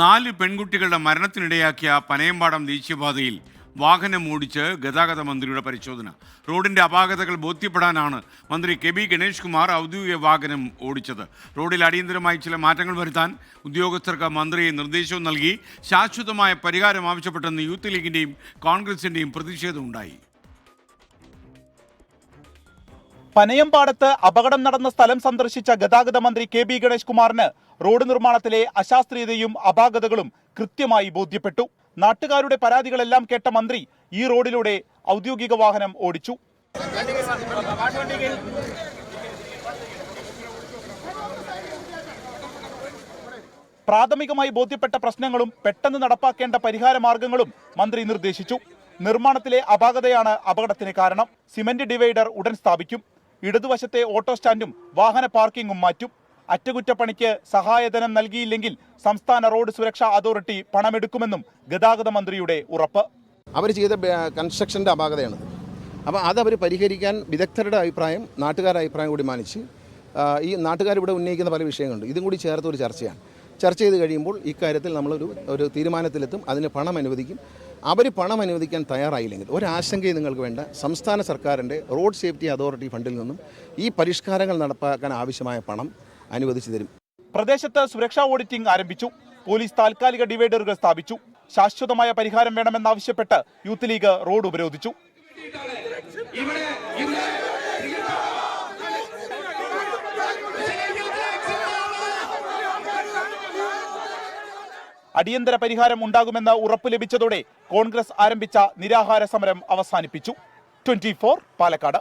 നാല് പെൺകുട്ടികളുടെ മരണത്തിനിടയാക്കിയ പനയമ്പാടം ദേശീയപാതയിൽ വാഹനം ഓടിച്ച് ഗതാഗത മന്ത്രിയുടെ പരിശോധന. റോഡിന്റെ അപാകതകൾ ബോധ്യപ്പെടാനാണ് മന്ത്രി കെ ബി ഗണേഷ് കുമാർ ഔദ്യോഗിക വാഹനം ഓടിച്ചത്. റോഡിൽ അടിയന്തരമായി ചില മാറ്റങ്ങൾ വരുത്താൻ ഉദ്യോഗസ്ഥർക്ക് മന്ത്രി നിർദ്ദേശവും നൽകി. ശാശ്വതമായ പരിഹാരം ആവശ്യപ്പെട്ടെന്ന് യൂത്ത് ലീഗിന്റെയും കോൺഗ്രസിന്റെയും പ്രതിഷേധമുണ്ടായി പനയമ്പാടത്ത് അപകടം നടന്ന സ്ഥലം സന്ദർശിച്ച ഗതാഗത മന്ത്രി കെ ബി ഗണേഷ് കുമാറിന് റോഡ് നിർമ്മാണത്തിലെ അശാസ്ത്രീയതയും അപാകതകളും കൃത്യമായി ബോധ്യപ്പെട്ടു. നാട്ടുകാരുടെ പരാതികളെല്ലാം കേട്ട മന്ത്രി ഈ റോഡിലൂടെ ഔദ്യോഗിക വാഹനം ഓടിച്ചു. പ്രാഥമികമായി ബോധ്യപ്പെട്ട പ്രശ്നങ്ങളും പെട്ടെന്ന് നടപ്പാക്കേണ്ട പരിഹാര മാർഗങ്ങളും മന്ത്രി നിർദ്ദേശിച്ചു. നിർമ്മാണത്തിലെ അപാകതയാണ് അപകടത്തിന് കാരണം. സിമന്റ് ഡിവൈഡർ ഉടൻ സ്ഥാപിക്കും. ഇടതുവശത്തെ ഓട്ടോ സ്റ്റാൻഡും വാഹന പാർക്കിംഗും മാറ്റും. അറ്റകുറ്റപ്പണിക്ക് സഹായധനം നൽകിയില്ലെങ്കിൽ സംസ്ഥാന റോഡ് സുരക്ഷാ അതോറിറ്റി പണമെടുക്കുമെന്നും ഗതാഗത മന്ത്രിയുടെ ഉറപ്പ്. അവർ ചെയ്ത കൺസ്ട്രക്ഷന്റെ അപാകതയാണ് അപ്പോൾ അതവർ പരിഹരിക്കാൻ വിദഗ്ധരുടെ അഭിപ്രായം നാട്ടുകാരുടെ അഭിപ്രായം കൂടി മാനിച്ച് ഈ നാട്ടുകാർ ഇവിടെ ഉന്നയിക്കുന്ന പല വിഷയങ്ങളുണ്ട്. ഇതും കൂടി ചേർത്ത് ഒരു ചർച്ചയാണ്. ചർച്ച ചെയ്ത് കഴിയുമ്പോൾ ഇക്കാര്യത്തിൽ നമ്മളൊരു ഒരു തീരുമാനത്തിലെത്തും. അതിന് പണം അനുവദിക്കും. അവർ പണം അനുവദിക്കാൻ തയ്യാറായില്ലെങ്കിൽ ഒരാശങ്കയും നിങ്ങൾക്ക് വേണ്ട. സംസ്ഥാന സർക്കാരിന്റെ റോഡ് സേഫ്റ്റി അതോറിറ്റി ഫണ്ടിൽ നിന്നും ഈ പരിഷ്കാരങ്ങൾ നടപ്പാക്കാൻ ആവശ്യമായ പണം അനുവദിച്ചു തരും. പ്രദേശത്ത് സുരക്ഷാ ഓഡിറ്റിംഗ് ആരംഭിച്ചു. പോലീസ് താൽക്കാലിക ഡിവൈഡറുകൾ സ്ഥാപിച്ചു. ശാശ്വതമായ പരിഹാരം വേണമെന്നാവശ്യപ്പെട്ട് യൂത്ത് ലീഗ് റോഡ് ഉപരോധിച്ചു. അടിയന്തര പരിഹാരം ഉണ്ടാകുമെന്ന് ഉറപ്പ് ലഭിച്ചതോടെ കോൺഗ്രസ് ആരംഭിച്ച നിരാഹാര സമരം അവസാനിപ്പിച്ചു. ട്വന്റി പാലക്കാട്.